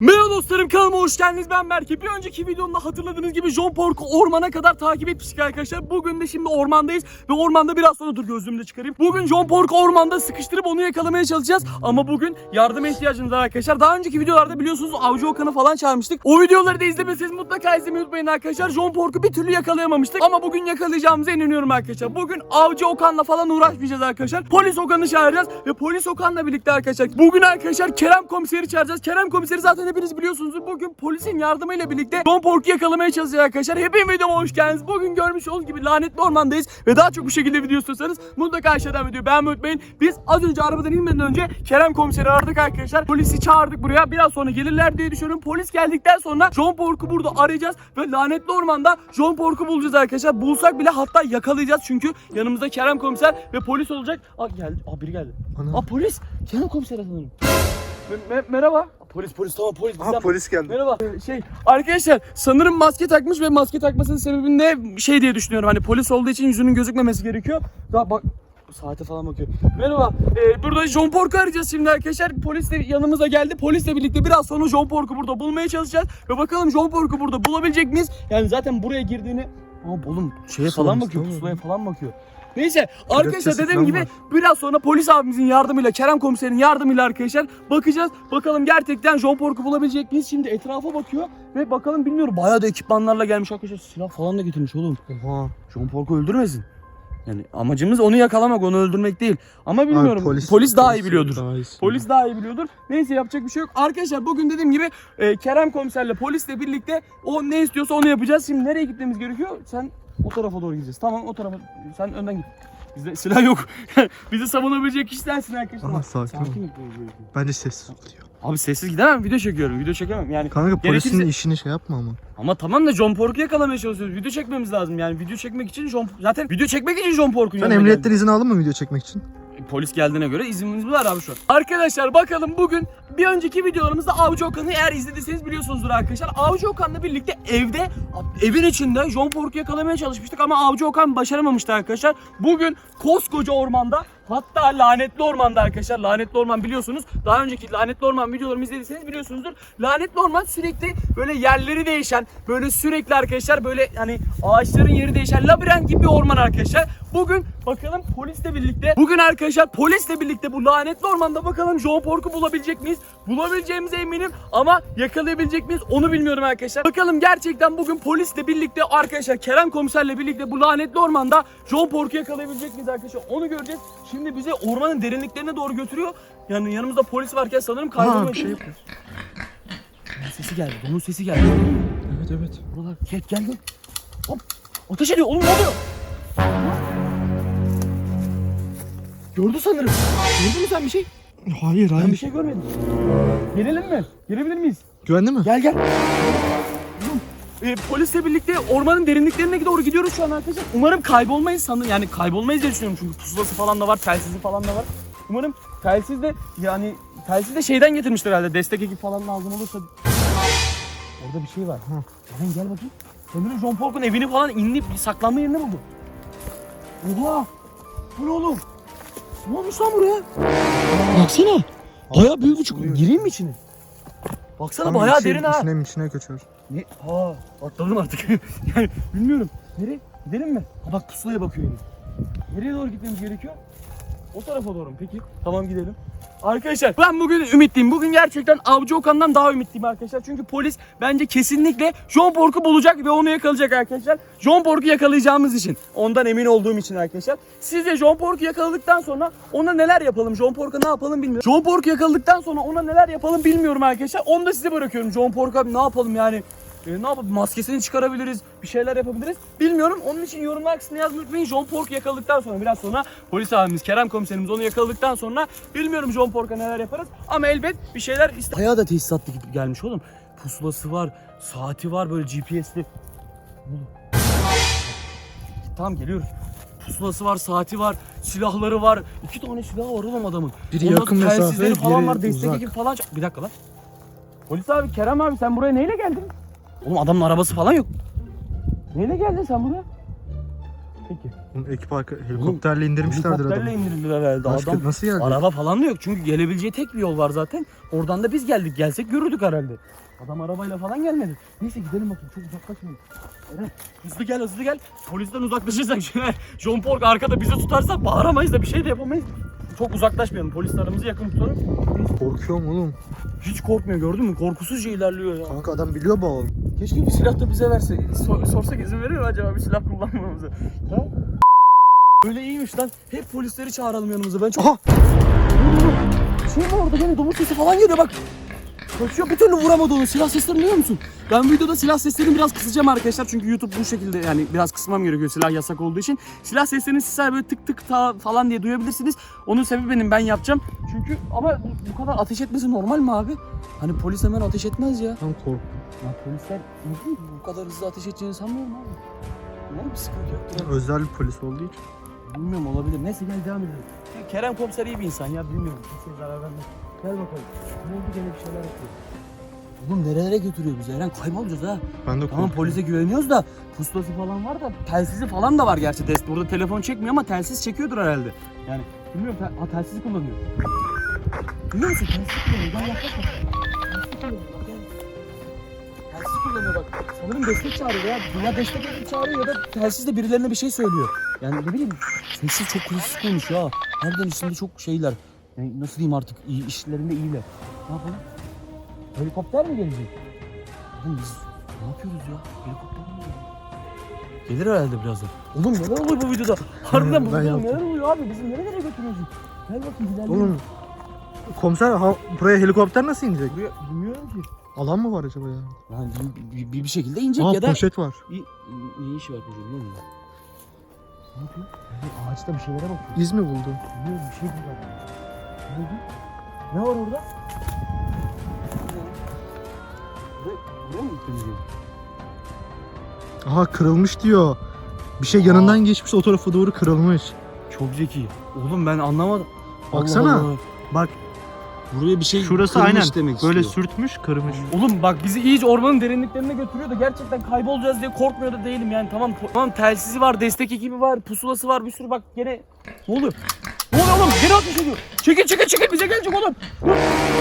Merhaba dostlarım kanalıma hoş geldiniz ben Berke. Bir önceki videomda hatırladığınız gibi John Pork'u ormana kadar takip etmiştik arkadaşlar. Bugün de şimdi ormandayız ve ormanda biraz sonra dur gözlüğümü de çıkarayım. Bugün John Pork'u ormanda sıkıştırıp onu yakalamaya çalışacağız. Ama bugün yardıma ihtiyacımız var arkadaşlar. Daha önceki videolarda biliyorsunuz Avcı Okan'ı falan çağırmıştık. O videoları da izlemeseniz mutlaka izlemeyi unutmayın arkadaşlar. John Pork'u bir türlü yakalayamamıştık. Ama bugün yakalayacağımıza inanıyorum arkadaşlar. Bugün Avcı Okan'la falan uğraşmayacağız arkadaşlar. Polis Okan'ı çağıracağız ve Polis Okan'la birlikte arkadaşlar. Bugün arkadaşlar Kerem Komiseri çağıracağız. Kerem Komiseri zaten hepiniz biliyorsunuzdur. Bugün polisin yardımıyla birlikte John Pork'u yakalamaya çalışacağız arkadaşlar. Hepiniz videoma hoş geldiniz. Bugün görmüş olduğunuz gibi lanetli ormandayız ve daha çok bu şekilde video istiyorsanız mutlaka aşağıdan videoyu beğenmeyi unutmayın. Biz az önce arabadan inmeden önce Kerem Komiseri aradık arkadaşlar. Polisi çağırdık buraya. Biraz sonra gelirler diye düşünüyorum. Polis geldikten sonra John Pork'u burada arayacağız ve lanetli ormanda John Pork'u bulacağız arkadaşlar. Bulsak bile hatta yakalayacağız çünkü yanımızda Kerem Komiser ve polis olacak. Aa geldi. Aa biri geldi. Ana. Aa polis. Kerem Komiser sanırım. Me- me- merhaba. Polis polis tamam polis. Aha bizden- polis geldi. Merhaba. Ee, Şey arkadaşlar sanırım maske takmış ve maske takmasının sebebinde şey diye düşünüyorum. Hani polis olduğu için yüzünün gözükmemesi gerekiyor. Daha bak saate falan bakıyor. Merhaba. Ee, burada John Pork'u arayacağız şimdi arkadaşlar. Polis de yanımıza geldi. Polisle birlikte biraz sonra John Pork'u burada bulmaya çalışacağız. Ve bakalım John Pork'u burada bulabilecek miyiz? Yani zaten buraya girdiğini... Aa oğlum şeye falan bakıyor. Pusulaya falan bakıyor. Neyse arkadaşlar dediğim gibi biraz sonra polis abimizin yardımıyla Kerem komiserin yardımıyla arkadaşlar bakacağız. Bakalım gerçekten John Pork'u bulabilecek miyiz? Şimdi etrafa bakıyor ve bakalım bilmiyorum bayağı da ekipmanlarla gelmiş arkadaşlar. Silah falan da getirmiş oğlum. Oha. John Pork'u öldürmesin. Yani amacımız onu yakalamak, onu öldürmek değil. Ama bilmiyorum. polis, daha iyi biliyordur. Daha. Polis daha iyi biliyordur. Neyse yapacak bir şey yok. Arkadaşlar bugün dediğim gibi e, Kerem komiserle polisle birlikte o ne istiyorsa onu yapacağız. Şimdi nereye gitmemiz gerekiyor? Sen o tarafa doğru gideceğiz. Tamam o tarafa. Sen önden git. Bizde silah yok. Bizi savunabilecek kişi sensin arkadaşlar. Aha, sakin ol. gitmemiz gerekiyor. Bence sessiz oluyor. Abi sessiz gidemem. Video çekiyorum. Video çekemem. Yani Kanka polisin Gerekirse- işini şey yapma ama. ama tamam da John Pork'u yakalamaya çalışıyoruz. Video çekmemiz lazım. Yani video çekmek için John zaten video çekmek için John Pork'un Sen yanına emniyetten geldim. izin aldın mı video çekmek için? Polis geldiğine göre iznimiz var abi şu an. Arkadaşlar bakalım bugün bir önceki videolarımızda Avcı Okan'ı eğer izlediyseniz biliyorsunuzdur arkadaşlar. Avcı Okan'la birlikte evde evin içinde John Pork'u yakalamaya çalışmıştık ama Avcı Okan başaramamıştı arkadaşlar. Bugün koskoca ormanda hatta lanetli ormanda arkadaşlar. Lanetli orman biliyorsunuz. Daha önceki lanetli orman videolarımı izlediyseniz biliyorsunuzdur. Lanetli orman sürekli böyle yerleri değişen, böyle sürekli arkadaşlar böyle hani ağaçların yeri değişen labirent gibi bir orman arkadaşlar. Bugün bakalım polisle birlikte bugün arkadaşlar polisle birlikte bu lanetli ormanda bakalım John Pork'u bulabilecek miyiz? Bulabileceğimize eminim ama yakalayabilecek miyiz onu bilmiyorum arkadaşlar. Bakalım gerçekten bugün polisle birlikte arkadaşlar Kerem komiserle birlikte bu lanetli ormanda John Pork'u yakalayabilecek miyiz arkadaşlar onu göreceğiz. Şimdi bizi ormanın derinliklerine doğru götürüyor. Yani yanımızda polis varken sanırım bir şey yapıyor. Sesi geldi. Bunun sesi geldi. Evet evet. Buralar gel gel gel. Hop. Ateş ediyor. Oğlum ne oluyor? Gördü sanırım. Gördün mü sen bir şey? Hayır Ben hayır. bir şey görmedim. Gelelim mi? Gelebilir miyiz? Güvenli mi? Gel gel. Oğlum, e, polisle birlikte ormanın derinliklerine doğru gidiyoruz şu an arkadaşlar. Umarım kaybolmayız sanırım. Yani kaybolmayız diye düşünüyorum çünkü pusulası falan da var, telsizi falan da var. Umarım telsiz de yani telsiz de şeyden getirmiştir herhalde. Destek ekip falan lazım olursa. Orada bir şey var. Ha. Gel gel bakayım. Sanırım John Pork'un evini falan inip saklanma yerini buldu. Oha! Bu ne oğlum? Ne olmuş lan buraya? Baksana. Bayağı büyük buçuk. Gireyim mi içine? Baksana Tamam, bayağı içi- derin ha. İçine içine kaçıyor. Ne? Ha, atladım artık. yani bilmiyorum. Nereye? Gidelim mi? Ha bak pusulaya bakıyor yine. Nereye doğru gitmemiz gerekiyor? O tarafa doğru mu? Peki. Tamam gidelim. Arkadaşlar ben bugün ümitliyim. Bugün gerçekten Avcı Okan'dan daha ümitliyim arkadaşlar. Çünkü polis bence kesinlikle John Pork'u bulacak ve onu yakalayacak arkadaşlar. John Pork'u yakalayacağımız için. Ondan emin olduğum için arkadaşlar. Sizce John Pork'u yakaladıktan sonra ona neler yapalım? John Pork'a ne yapalım bilmiyorum. John Pork'u yakaladıktan sonra ona neler yapalım bilmiyorum arkadaşlar. Onu da size bırakıyorum. John Pork'a ne yapalım yani? E, ne yapalım? Maskesini çıkarabiliriz. Bir şeyler yapabiliriz. Bilmiyorum. Onun için yorumlar kısmına yazmayı unutmayın. John Pork yakaladıktan sonra biraz sonra polis abimiz Kerem komiserimiz onu yakaladıktan sonra bilmiyorum John Pork'a neler yaparız. Ama elbet bir şeyler iste. Bayağı da tesisatlı gibi gelmiş oğlum. Pusulası var, saati var böyle GPS'li. Tamam geliyoruz. Pusulası var, saati var, silahları var. İki tane silahı var oğlum adamın. Biri Ondan yakın mesafe, falan var, destek uzak. ekibi falan. Bir dakika lan. Polis abi, Kerem abi sen buraya neyle geldin? Oğlum adamın arabası falan yok. Neyle geldin sen buraya? Peki. Oğlum ekip arka helikopterle indirmişlerdir Helikopterle adamı. indirildiler herhalde. Başka Adam nasıl geldi? araba falan da yok. Çünkü gelebileceği tek bir yol var zaten. Oradan da biz geldik. Gelsek görürdük herhalde. Adam arabayla falan gelmedi. Neyse gidelim bakayım. Çok uzaklaşmayın. Eren hızlı gel hızlı gel. Polisten uzaklaşırsak John Pork arkada bizi tutarsa bağıramayız da bir şey de yapamayız. Çok uzaklaşmayalım. Polislerimizi yakın tutalım. Korkuyorum oğlum. Hiç korkmuyor gördün mü? Korkusuzca ilerliyor ya. Kanka adam biliyor bu Keşke bir silah da bize verse. Sor- sorsak izin verir mi acaba bir silah kullanmamıza? Ha? Böyle iyiymiş lan. Hep polisleri çağıralım yanımıza. Ben çok... Aha! Şey mi orada gene domuz sesi falan geliyor bak. Kaçıyor bir türlü vuramadı onu. Silah seslerini duyuyor musun? Ben videoda silah seslerini biraz kısacağım arkadaşlar. Çünkü YouTube bu şekilde yani biraz kısmam gerekiyor silah yasak olduğu için. Silah seslerini sizler böyle tık tık ta falan diye duyabilirsiniz. Onun sebebi benim ben yapacağım. Çünkü ama bu, kadar ateş etmesi normal mi abi? Hani polis hemen ateş etmez ya. Tam korktum. Ya polisler bu kadar hızlı ateş edeceğini sanmıyorum abi. Umarım bir sıkıntı yoktur. abi. Özel polis olduğu için. Bilmiyorum olabilir. Neyse gel devam edelim. Ya Kerem komiser iyi bir insan ya bilmiyorum. Kimseye zarar vermez. Gel bakalım. Ne oldu gene bir şeyler yapıyor. Oğlum nerelere götürüyor bizi Eren? Kaybolacağız ha. Ben de Tamam korkuyorum. polise güveniyoruz da pusulası falan var da telsizi falan da var gerçi. Dest burada telefon çekmiyor ama telsiz çekiyordur herhalde. Yani bilmiyorum. Tel- ha, telsizi kullanıyor. Biliyor musun? Telsizi kullanıyor. Gel yaklaş bak. Telsizi kullanıyor. Bak, gel. Telsiz kullanıyor bak. Sanırım destek çağırıyor ya. Ya destek ekip çağırıyor ya da telsizle birilerine bir şey söylüyor. Yani ne bileyim sessiz çok kritik konuşuyor ha. Harbiden içinde çok şeyler. Yani nasıl diyeyim artık iyi, işlerinde iyiler. Ne yapalım? Helikopter mi gelecek? Oğlum biz ne yapıyoruz ya? Helikopter mi geliyor? Gelir herhalde birazdan. Oğlum neler oluyor bu videoda? Harbiden bu Ben videoda yaptım. neler oluyor abi? Bizi nerelere götürüyorsun? Gel bakayım ilerleyelim. Oğlum komiser ha, buraya helikopter nasıl inecek? Buraya bilmiyorum ki. Alan mı var acaba ya? Yani bir, bir, bir şekilde inecek Aa ya da... poşet var. Bir, ne işi var poşetin ne yapıyor? Ağaçta bir şeylere bakıyor. İz mi buldu? Bilmiyorum bir şey burada. Ne var orada? Buraya, mı diyor? Aha kırılmış diyor. Bir şey yanından geçmiş o tarafa doğru kırılmış. Çok zeki. Oğlum ben anlamadım. Baksana. Allah Allah. Bak Buraya bir şey şurası kırmış aynen demek böyle istiyor. sürtmüş kırmış. Oğlum bak bizi iyice ormanın derinliklerine götürüyor da gerçekten kaybolacağız diye korkmuyor da değilim yani tamam tamam telsizi var destek ekibi var pusulası var bir sürü bak gene ne oluyor? Gene ateş ediyor. Çekil çekil çekil bize gelecek oğlum. Dur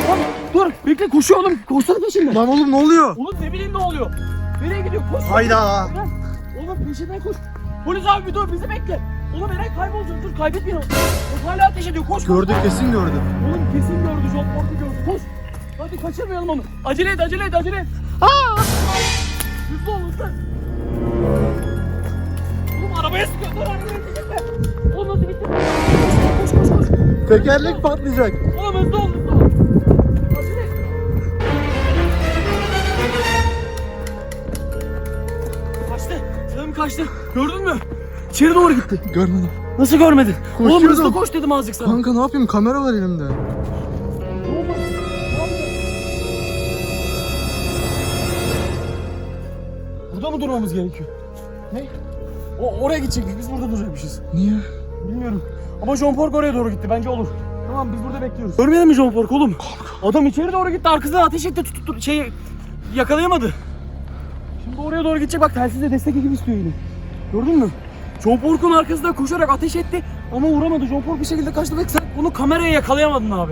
Oğlum, dur bekle koşuyor oğlum koşsana peşinden. Lan oğlum ne oluyor? Oğlum ne bileyim ne oluyor. Nereye gidiyor koş. Hayda. Lan, Oğlum peşinden koş. Polis abi bir dur bizi bekle. Oğlum Eren kaybolacağız dur kaybetmeyelim. O hala ateş ediyor koş. koş. Gördük kesin gördüm. Oğlum kesin gördü John Port'u gördü. Koş. Hadi kaçırmayalım onu. Acele et acele et acele et. Aa! Tekerlek patlayacak. Oğlum hızlı ol hızlı. Kaçtı. Sanırım kaçtı. Gördün mü? İçeri doğru gitti. Görmedim. Nasıl görmedin? Oğlum Koşuyordum. hızlı koş dedim azıcık sana. Kanka ne yapayım kamera var elimde. Burada mı durmamız gerekiyor? Ne? O oraya gidecektik. Biz burada duracakmışız. Niye? Bilmiyorum. Ama John Pork oraya doğru gitti. Bence olur. Tamam biz burada bekliyoruz. Görmeyelim mi John Pork oğlum? Adam içeri doğru gitti. Arkasından ateş etti. Tut, tut, şey yakalayamadı. Şimdi oraya doğru gidecek. Bak telsizle destek ekibi istiyor yine. Gördün mü? John Pork'un arkasından koşarak ateş etti ama vuramadı. John Pork bir şekilde kaçtı ve sen onu kameraya yakalayamadın abi.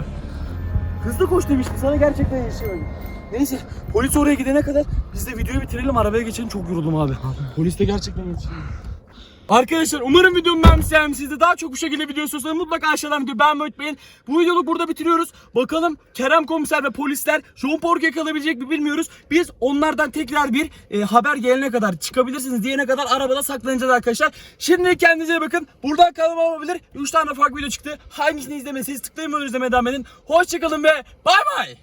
Hızlı koş demiştim sana gerçekten yetişemedim. Neyse polis oraya gidene kadar biz de videoyu bitirelim arabaya geçelim çok yoruldum abi. Polis de gerçekten yetişemedim. Arkadaşlar umarım videomu beğenmişsiniz. Siz de daha çok bu şekilde video istiyorsanız mutlaka aşağıdan videoyu beğenmeyi unutmayın. Bu videoyu burada bitiriyoruz. Bakalım Kerem komiser ve polisler John Pork yakalayabilecek mi bilmiyoruz. Biz onlardan tekrar bir e, haber gelene kadar çıkabilirsiniz diyene kadar arabada saklanacağız arkadaşlar. Şimdi kendinize bakın. Buradan kanalıma olabilir. 3 tane farklı video çıktı. Hangisini izlemeseniz tıklayın ve izlemeye devam edin. Hoşçakalın ve bay bay.